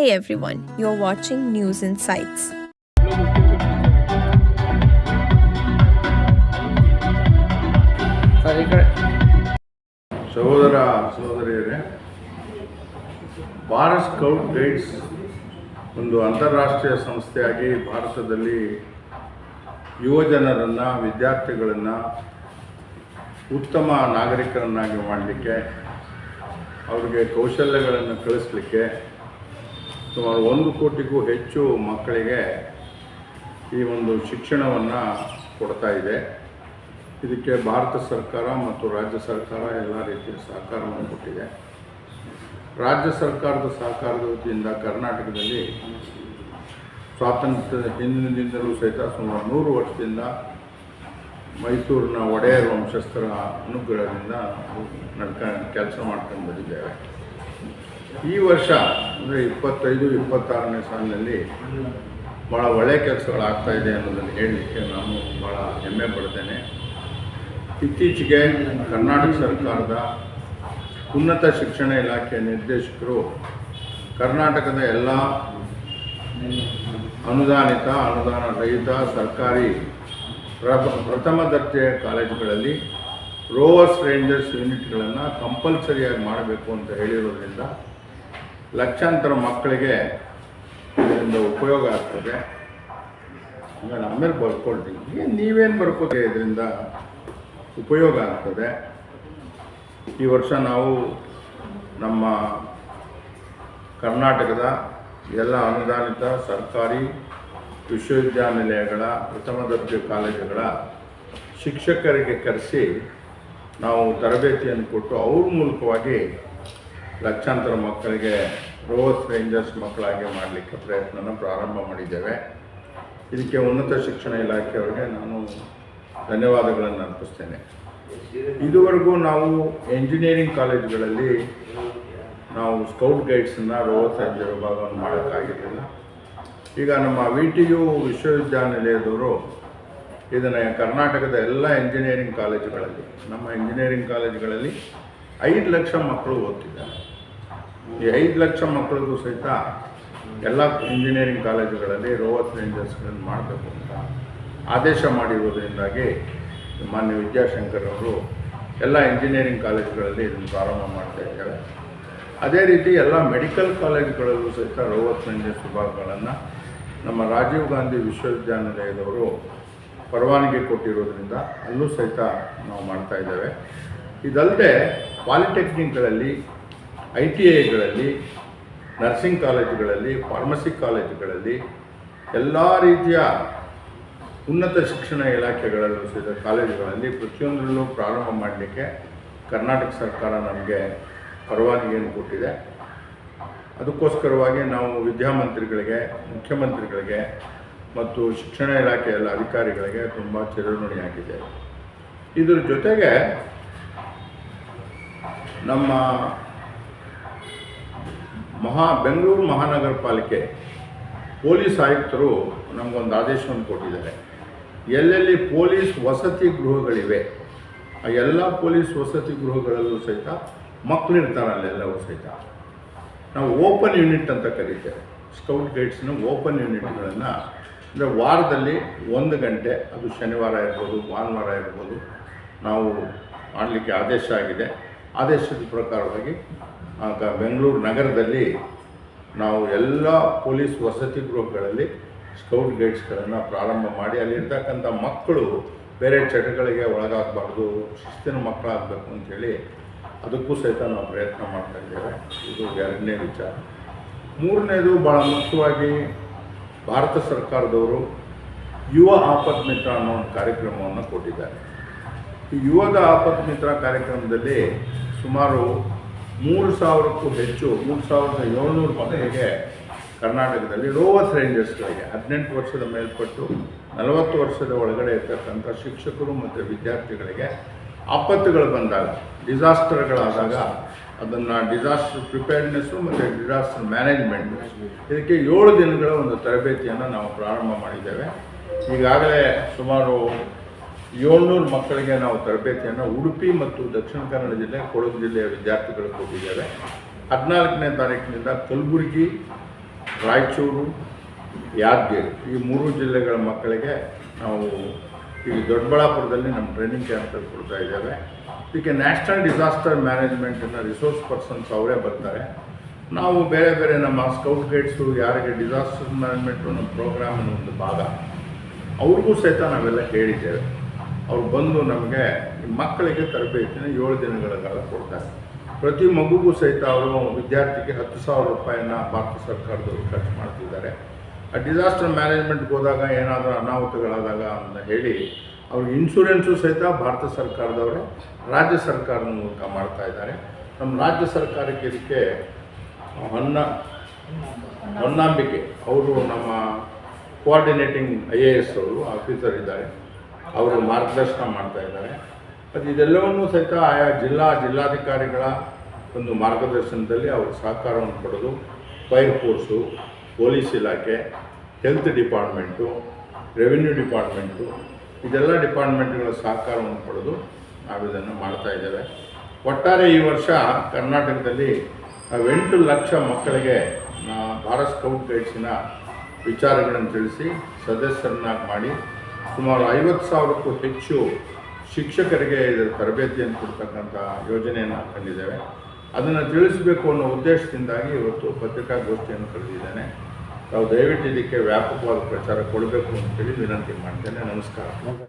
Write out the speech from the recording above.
Hey everyone, you're watching News Insights. ಸಹೋದರ ಸಹೋದರಿಯರೇ Bharat scout guides ಒಂದು ಅಂತಾರಾಷ್ಟ್ರೀಯ ಸಂಸ್ಥೆಯಾಗಿ ಭಾರತದಲ್ಲಿ ಯುವಜನರನ್ನು ವಿದ್ಯಾರ್ಥಿಗಳನ್ನು ಉತ್ತಮ ನಾಗರಿಕರನ್ನಾಗಿ ಮಾಡಲಿಕ್ಕೆ ಅವರಿಗೆ ಕೌಶಲ್ಯಗಳನ್ನು ಕಲಿಸ್ಲಿಕ್ಕೆ ಸುಮಾರು ಒಂದು ಕೋಟಿಗೂ ಹೆಚ್ಚು ಮಕ್ಕಳಿಗೆ ಈ ಒಂದು ಶಿಕ್ಷಣವನ್ನು ಕೊಡ್ತಾ ಇದೆ. ಇದಕ್ಕೆ ಭಾರತ ಸರ್ಕಾರ ಮತ್ತು ರಾಜ್ಯ ಸರ್ಕಾರ ಎಲ್ಲ ರೀತಿಯ ಸಹಕಾರವನ್ನು ಕೊಟ್ಟಿದೆ. ರಾಜ್ಯ ಸರ್ಕಾರದ ಸಹಕಾರದ ವತಿಯಿಂದ ಕರ್ನಾಟಕದಲ್ಲಿ ಸ್ವಾತಂತ್ರ್ಯದ ಹಿಂದಿನಿಂದಲೂ ಸಹಿತ ಸುಮಾರು ನೂರು ವರ್ಷದಿಂದ ಮೈಸೂರಿನ ಒಡೆಯರ್ ವಂಶಸ್ಥರ ಅನುಗ್ರಹದಿಂದ ನಡ್ಕ ಕೆಲಸ ಮಾಡ್ಕೊಂಡು ಬಂದಿದ್ದೇವೆ. ಈ ವರ್ಷ, ಅಂದರೆ ಇಪ್ಪತ್ತೈದು, ಇಪ್ಪತ್ತಾರನೇ ಸಾಲಿನಲ್ಲಿ ಭಾಳ ಒಳ್ಳೆಯ ಕೆಲಸಗಳಾಗ್ತಾ ಇದೆ ಅನ್ನೋದನ್ನು ಹೇಳಲಿಕ್ಕೆ ನಾನು ಭಾಳ ಹೆಮ್ಮೆ ಪಡ್ತೇನೆ. ಇತ್ತೀಚೆಗೆ ಕರ್ನಾಟಕ ಸರ್ಕಾರದ ಉನ್ನತ ಶಿಕ್ಷಣ ಇಲಾಖೆಯ ನಿರ್ದೇಶಕರು ಕರ್ನಾಟಕದ ಎಲ್ಲ ಅನುದಾನಿತ, ಅನುದಾನ ರಹಿತ, ಸರ್ಕಾರಿ ಪ್ರ- ಪ್ರಥಮ ದರ್ಜೆಯ ಕಾಲೇಜುಗಳಲ್ಲಿ ರೋವರ್ಸ್ ರೇಂಜರ್ಸ್ ಯೂನಿಟ್ಗಳನ್ನು ಕಂಪಲ್ಸರಿಯಾಗಿ ಮಾಡಬೇಕು ಅಂತ ಹೇಳಿರೋದ್ರಿಂದ ಲಕ್ಷಾಂತರ ಮಕ್ಕಳಿಗೆ ಇದರಿಂದ ಉಪಯೋಗ ಆಗ್ತದೆ. ನಾನು ಆಮೇಲೆ ಬರ್ಕೊಳ್ತೀನಿ ನೀವೇನು ಬರ್ಕೋತೀರಿ ಇದರಿಂದ ಉಪಯೋಗ ಆಗ್ತದೆ. ಈ ವರ್ಷ ನಾವು ನಮ್ಮ ಕರ್ನಾಟಕದ ಎಲ್ಲ ಅನುದಾನಿತ ಸರ್ಕಾರಿ ವಿಶ್ವವಿದ್ಯಾನಿಲಯಗಳ ಪ್ರಥಮ ದರ್ಜೆ ಕಾಲೇಜುಗಳ ಶಿಕ್ಷಕರಿಗೆ ಕರೆಸಿ ನಾವು ತರಬೇತಿಯನ್ನು ಕೊಟ್ಟು ಅವ್ರ ಮೂಲಕವಾಗಿ ಲಕ್ಷಾಂತರ ಮಕ್ಕಳಿಗೆ ರೋಸ್ ರೇಂಜರ್ಸ್ ಮಕ್ಕಳಾಗಿ ಮಾಡಲಿಕ್ಕೆ ಪ್ರಯತ್ನನ ಪ್ರಾರಂಭ ಮಾಡಿದ್ದೇವೆ. ಇದಕ್ಕೆ ಉನ್ನತ ಶಿಕ್ಷಣ ಇಲಾಖೆಯವರಿಗೆ ನಾನು ಧನ್ಯವಾದಗಳನ್ನು ಅರ್ಪಿಸ್ತೇನೆ. ಇದುವರೆಗೂ ನಾವು ಎಂಜಿನಿಯರಿಂಗ್ ಕಾಲೇಜುಗಳಲ್ಲಿ ನಾವು ಸ್ಕೌಟ್ ಗೈಡ್ಸನ್ನು ರೋಸ್ ರೇಂಜರ್ ವಿಭಾಗವನ್ನು ಮಾಡೋಕ್ಕಾಗಿರಲಿಲ್ಲ. ಈಗ ನಮ್ಮ ವಿ ಟಿ ಯು ವಿಶ್ವವಿದ್ಯಾನಿಲಯದವರು ಇದನ್ನು ಕರ್ನಾಟಕದ ಎಲ್ಲ ಎಂಜಿನಿಯರಿಂಗ್ ಕಾಲೇಜುಗಳಲ್ಲಿ ನಮ್ಮ ಇಂಜಿನಿಯರಿಂಗ್ ಕಾಲೇಜುಗಳಲ್ಲಿ ಐದು ಲಕ್ಷ ಮಕ್ಕಳು ಓದ್ತಿದ್ದಾರೆ. ಈ ಐದು ಲಕ್ಷ ಮಕ್ಕಳಿಗೂ ಸಹಿತ ಎಲ್ಲ ಇಂಜಿನಿಯರಿಂಗ್ ಕಾಲೇಜುಗಳಲ್ಲಿ ರೋವರ್ಸ್ ರೇಂಜರ್ಸ್ಗಳನ್ನು ಮಾಡಬೇಕು ಅಂತ ಆದೇಶ ಮಾಡಿರುವುದರಿಂದಾಗಿ ಮಾನ್ಯ ವಿದ್ಯಾಶಂಕರ್ ಅವರು ಎಲ್ಲ ಇಂಜಿನಿಯರಿಂಗ್ ಕಾಲೇಜುಗಳಲ್ಲಿ ಇದನ್ನು ಪ್ರಾರಂಭ ಮಾಡ್ತಾ ಇದ್ದಾರೆ. ಅದೇ ರೀತಿ ಎಲ್ಲ ಮೆಡಿಕಲ್ ಕಾಲೇಜುಗಳಲ್ಲೂ ಸಹಿತ ರೋವರ್ಸ್ ರೇಂಜರ್ಸ್ ವಿಭಾಗಗಳನ್ನು ನಮ್ಮ ರಾಜೀವ್ ಗಾಂಧಿ ವಿಶ್ವವಿದ್ಯಾನಿಲಯದವರು ಪರವಾನಗಿ ಕೊಟ್ಟಿರೋದ್ರಿಂದ ಅಲ್ಲೂ ಸಹಿತ ನಾವು ಮಾಡ್ತಾ ಇದ್ದೇವೆ. ಇದಲ್ಲದೆ ಪಾಲಿಟೆಕ್ನಿಕ್ಗಳಲ್ಲಿ ಐ ಟಿ ಐಗಳಲ್ಲಿ, ನರ್ಸಿಂಗ್ ಕಾಲೇಜುಗಳಲ್ಲಿ, ಫಾರ್ಮಸಿ ಕಾಲೇಜುಗಳಲ್ಲಿ ಎಲ್ಲ ರೀತಿಯ ಉನ್ನತ ಶಿಕ್ಷಣ ಇಲಾಖೆಗಳಲ್ಲೂ ಸಹಿತ ಕಾಲೇಜುಗಳಲ್ಲಿ ಪ್ರತಿಯೊಂದರಲ್ಲೂ ಪ್ರಾರಂಭ ಮಾಡಲಿಕ್ಕೆ ಕರ್ನಾಟಕ ಸರ್ಕಾರ ನಮಗೆ ಪರವಾನಗಿಯನ್ನು ಕೊಟ್ಟಿದೆ. ಅದಕ್ಕೋಸ್ಕರವಾಗಿ ನಾವು ವಿದ್ಯಾಮಂತ್ರಿಗಳಿಗೆ, ಮುಖ್ಯಮಂತ್ರಿಗಳಿಗೆ ಮತ್ತು ಶಿಕ್ಷಣ ಇಲಾಖೆಯ ಎಲ್ಲ ಅಧಿಕಾರಿಗಳಿಗೆ ತುಂಬ ಚಿರಋಣಿಯಾಗಿದ್ದೇವೆ ಇದರ ಜೊತೆಗೆ ನಮ್ಮ ಮಹಾ ಬೆಂಗಳೂರು ಮಹಾನಗರ ಪಾಲಿಕೆ ಪೊಲೀಸ್ ಆಯುಕ್ತರು ನಮಗೊಂದು ಆದೇಶವನ್ನು ಕೊಟ್ಟಿದ್ದಾರೆ. ಎಲ್ಲೆಲ್ಲಿ ಪೊಲೀಸ್ ವಸತಿ ಗೃಹಗಳಿವೆ, ಆ ಎಲ್ಲ ಪೊಲೀಸ್ ವಸತಿ ಗೃಹಗಳಲ್ಲೂ ಸಹಿತ ಮಕ್ಕಳಿರ್ತಾರೆ ಅಲ್ಲೆಲ್ಲವೂ ಸಹಿತ. ನಾವು ಓಪನ್ ಯೂನಿಟ್ ಅಂತ ಕರೀತೇವೆ. ಸ್ಕೌಟ್ ಗೈಡ್ಸ್ನ ಓಪನ್ ಯೂನಿಟ್ಗಳನ್ನು ಅಂದರೆ ವಾರದಲ್ಲಿ ಒಂದು ಗಂಟೆ, ಅದು ಶನಿವಾರ ಇರ್ಬೋದು, ಭಾನುವಾರ ಇರ್ಬೋದು, ನಾವು ಮಾಡಲಿಕ್ಕೆ ಆದೇಶ ಆಗಿದೆ. ಆದೇಶದ ಪ್ರಕಾರವಾಗಿ ಆಗ ಬೆಂಗಳೂರು ನಗರದಲ್ಲಿ ನಾವು ಎಲ್ಲ ಪೊಲೀಸ್ ವಸತಿ ಗೃಹಗಳಲ್ಲಿ ಸ್ಕೌಟ್ ಗೈಡ್ಸ್ಗಳನ್ನು ಪ್ರಾರಂಭ ಮಾಡಿ, ಅಲ್ಲಿರ್ತಕ್ಕಂಥ ಮಕ್ಕಳು ಬೇರೆ ಚಟಗಳಿಗೆ ಒಳಗಾಗಬಾರ್ದು, ಶಿಸ್ತಿನ ಮಕ್ಕಳಾಗಬೇಕು ಅಂಥೇಳಿ ಅದಕ್ಕೂ ಸಹಿತ ನಾವು ಪ್ರಯತ್ನ ಮಾಡ್ತಾ ಇದ್ದೇವೆ. ಇದು ಎರಡನೇ ವಿಚಾರ. ಮೂರನೇದು ಭಾಳ ಮುಖ್ಯವಾಗಿ ಭಾರತ ಸರ್ಕಾರದವರು ಯುವ ಆಪತ್ ಮಿತ್ರ ಅನ್ನೋ ಒಂದು ಕಾರ್ಯಕ್ರಮವನ್ನು ಕೊಟ್ಟಿದ್ದಾರೆ. ಈ ಯುವದ ಆಪತ್ ಮಿತ್ರ ಕಾರ್ಯಕ್ರಮದಲ್ಲಿ ಸುಮಾರು ಮೂರು ಸಾವಿರಕ್ಕೂ ಹೆಚ್ಚು, ಮೂರು ಸಾವಿರದ ಏಳ್ನೂರು ಮಕ್ಕಳಿಗೆ ಕರ್ನಾಟಕದಲ್ಲಿ ರೋವರ್ಸ್ ರೇಂಜರ್ಸ್ಗಳಿಗೆ ಹದಿನೆಂಟು ವರ್ಷದ ಮೇಲ್ಪಟ್ಟು ನಲವತ್ತು ವರ್ಷದ ಒಳಗಡೆ ಇರ್ತಕ್ಕಂಥ ಶಿಕ್ಷಕರು ಮತ್ತು ವಿದ್ಯಾರ್ಥಿಗಳಿಗೆ ಆಪತ್ತುಗಳು ಬಂದಾಗ, ಡಿಸಾಸ್ಟರ್ಗಳಾದಾಗ ಅದನ್ನು ಡಿಸಾಸ್ಟರ್ ಪ್ರಿಪೇರ್ಡ್ನೆಸ್ಸು ಮತ್ತು ಡಿಸಾಸ್ಟರ್ ಮ್ಯಾನೇಜ್ಮೆಂಟ್ ಇದಕ್ಕೆ ಏಳು ದಿನಗಳ ಒಂದು ತರಬೇತಿಯನ್ನು ನಾವು ಪ್ರಾರಂಭ ಮಾಡಿದ್ದೇವೆ. ಈಗಾಗಲೇ ಸುಮಾರು ಏಳ್ನೂರು ಮಕ್ಕಳಿಗೆ ನಾವು ತರಬೇತಿಯನ್ನು ಉಡುಪಿ ಮತ್ತು ದಕ್ಷಿಣ ಕನ್ನಡ ಜಿಲ್ಲೆ, ಕೊಡಗು ಜಿಲ್ಲೆಯ ವಿದ್ಯಾರ್ಥಿಗಳು ಕೊಟ್ಟಿದ್ದೇವೆ. ಹದಿನಾಲ್ಕನೇ ತಾರೀಕಿನಿಂದ ಕಲಬುರಗಿ, ರಾಯಚೂರು, ಯಾದಗಿರಿ ಈ ಮೂರು ಜಿಲ್ಲೆಗಳ ಮಕ್ಕಳಿಗೆ ನಾವು ಈ ದೊಡ್ಡಬಳ್ಳಾಪುರದಲ್ಲಿ ನಮ್ಮ ಟ್ರೈನಿಂಗ್ ಕ್ಯಾಂಪ್ ಕೊಡ್ತಾ ಇದ್ದೇವೆ. ಇದಕ್ಕೆ ನ್ಯಾಷನಲ್ ಡಿಸಾಸ್ಟರ್ ಮ್ಯಾನೇಜ್ಮೆಂಟಿನ ರಿಸೋರ್ಸ್ ಪರ್ಸನ್ಸ್ ಅವರೇ ಬರ್ತಾರೆ. ನಾವು ಬೇರೆ ಬೇರೆ ನಮ್ಮ ಸ್ಕೌಟ್ ಗೈಡ್ಸು ಯಾರಿಗೆ ಡಿಸಾಸ್ಟರ್ ಮ್ಯಾನೇಜ್ಮೆಂಟು ಪ್ರೋಗ್ರಾಮ್ ಅನ್ನೋ ಒಂದು ಭಾಗ, ಅವ್ರಿಗೂ ಸಹಿತ ನಾವೆಲ್ಲ ಹೇಳಿದ್ದೇವೆ. ಅವ್ರು ಬಂದು ನಮಗೆ ಮಕ್ಕಳಿಗೆ ತರಬೇತಿನ ಏಳು ದಿನಗಳ ಕಾಲ ಕೊಡ್ತಾರೆ. ಪ್ರತಿ ಮಗುಗೂ ಸಹಿತ ಅವರು ವಿದ್ಯಾರ್ಥಿಗೆ ಹತ್ತು ಸಾವಿರ ರೂಪಾಯಿಯನ್ನು ಭಾರತ ಸರ್ಕಾರದವರು ಖರ್ಚು ಮಾಡ್ತಿದ್ದಾರೆ. ಆ ಡಿಸಾಸ್ಟರ್ ಮ್ಯಾನೇಜ್ಮೆಂಟ್ಗೆ ಹೋದಾಗ ಏನಾದರೂ ಅನಾಹುತಗಳಾದಾಗ ಅಂತ ಹೇಳಿ ಅವ್ರಿಗೆ ಇನ್ಶೂರೆನ್ಸು ಸಹಿತ ಭಾರತ ಸರ್ಕಾರದವರೇ, ರಾಜ್ಯ ಸರ್ಕಾರದ ಮೂಲಕ ಮಾಡ್ತಾ ಇದ್ದಾರೆ. ನಮ್ಮ ರಾಜ್ಯ ಸರ್ಕಾರಕ್ಕೆ ಇದಕ್ಕೆ ಹೊನ್ನ ಹೊನ್ನಾಂಬಿಕೆ ಅವರು ನಮ್ಮ ಕೋಆರ್ಡಿನೇಟಿಂಗ್ ಐ ಎ ಎಸ್ ಅವರು ಆಫೀಸರ್ ಇದ್ದಾರೆ. ಅವರು ಮಾರ್ಗದರ್ಶನ ಮಾಡ್ತಾ ಇದ್ದಾರೆ. ಮತ್ತು ಇದೆಲ್ಲವನ್ನೂ ಸಹಿತ ಆಯಾ ಜಿಲ್ಲಾ ಜಿಲ್ಲಾಧಿಕಾರಿಗಳ ಒಂದು ಮಾರ್ಗದರ್ಶನದಲ್ಲಿ ಅವರು ಸಹಕಾರವನ್ನು ಕೊಡೋದು ಫೈರ್ ಫೋರ್ಸು, ಪೊಲೀಸ್ ಇಲಾಖೆ, ಹೆಲ್ತ್ ಡಿಪಾರ್ಟ್ಮೆಂಟು, ರೆವಿನ್ಯೂ ಡಿಪಾರ್ಟ್ಮೆಂಟು, ಇದೆಲ್ಲ ಡಿಪಾರ್ಟ್ಮೆಂಟ್ಗಳ ಸಹಕಾರವನ್ನು ಪಡೆದು ನಾವಿದನ್ನು ಮಾಡ್ತಾ ಇದ್ದೇವೆ. ಒಟ್ಟಾರೆ ಈ ವರ್ಷ ಕರ್ನಾಟಕದಲ್ಲಿ ಎಂಟು ಲಕ್ಷ ಮಕ್ಕಳಿಗೆ ಭಾರತ್ ಸ್ಕೌಟ್ ಗೈಡ್ಸಿನ ವಿಚಾರಗಳನ್ನು ತಿಳಿಸಿ ಸದಸ್ಯರನ್ನಾಗಿ ಮಾಡಿ ಸುಮಾರು ಐವತ್ತು ಸಾವಿರಕ್ಕೂ ಹೆಚ್ಚು ಶಿಕ್ಷಕರಿಗೆ ಇದರ ತರಬೇತಿಯನ್ನು ಕೊಡ್ತಕ್ಕಂಥ ಯೋಜನೆಯನ್ನು ಹಾಕೊಂಡಿದ್ದೇವೆ ಅದನ್ನು ತಿಳಿಸಬೇಕು ಅನ್ನೋ ಉದ್ದೇಶದಿಂದಾಗಿ ಇವತ್ತು ಪತ್ರಿಕಾಗೋಷ್ಠಿಯನ್ನು ಕರೆದಿದ್ದೇನೆ. ತಾವು ದಯವಿಟ್ಟು ಇದಕ್ಕೆ ವ್ಯಾಪಕವಾದ ಪ್ರಚಾರ ಕೊಡಬೇಕು ಅಂತೇಳಿ ವಿನಂತಿ ಮಾಡ್ತೇನೆ. ನಮಸ್ಕಾರ.